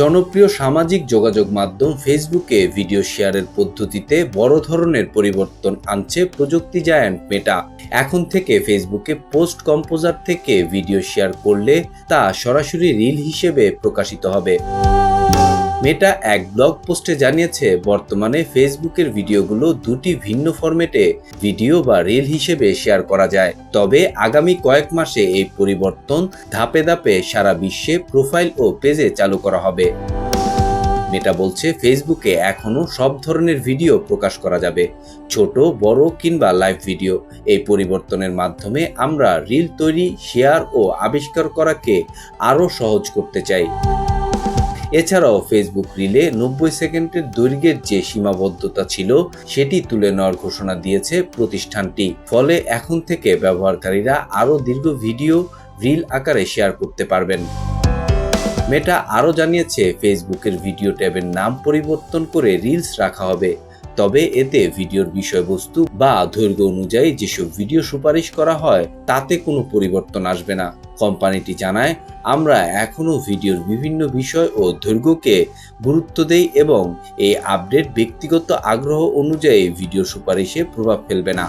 জনপ্রিয় সামাজিক যোগাযোগ মাধ্যম ফেসবুকে ভিডিও শেয়ারের পদ্ধতিতে বড় ধরনের পরিবর্তন আনছে প্রযুক্তি জায়ান্ট মেটা। এখন থেকে ফেসবুকে পোস্ট কম্পোজার থেকে ভিডিও শেয়ার করলে তা সরাসরি রিল হিসেবে প্রকাশিত হবে। মেটা এক ব্লগ পোস্টে জানিয়েছে, বর্তমানে ফেসবুকের ভিডিওগুলো দুটি ভিন্ন ফরম্যাটে ভিডিও বা রিল হিসেবে শেয়ার করা যায়। তবে আগামী কয়েক মাসে এই পরিবর্তন ধাপে ধাপে সারা বিশ্বে প্রোফাইল ও পেজে চালু করা হবে। মেটা বলছে ফেসবুকে এখনও সব ধরনের ভিডিও প্রকাশ করা যাবে, ছোট, বড় কিংবা লাইভ ভিডিও এই পরিবর্তনের মাধ্যমে আমরা রিল তৈরি শেয়ার ও আবিষ্কার করাকে আরও সহজ করতে চাই। এছাড়াও ফেসবুক রিলে নব্বই সেকেন্ডের দৈর্ঘ্যের যে সীমাবদ্ধতা ছিল, সেটি তুলে নেওয়ার ঘোষণা দিয়েছে প্রতিষ্ঠানটি। ফলে এখন থেকে ব্যবহারকারীরা আরও দীর্ঘ ভিডিও রিল আকারে শেয়ার করতে পারবেন। মেটা আরও জানিয়েছে ফেসবুকের ভিডিও ট্যাবের নাম পরিবর্তন করে রিলস রাখা হবে। তবে এতে ভিডিওর বিষয়বস্তু বা দৈর্ঘ্য অনুযায়ী যেসব ভিডিও সুপারিশ করা হয়, তাতে কোনো পরিবর্তন আসবে না। কোম্পানিটি জানায়, আমরা এখনও ভিডিওর বিভিন্ন বিষয় ও দৈর্ঘ্যকে গুরুত্ব দেই এবং এই আপডেট ব্যক্তিগত আগ্রহ অনুযায়ী ভিডিও সুপারিশে প্রভাব ফেলবে না।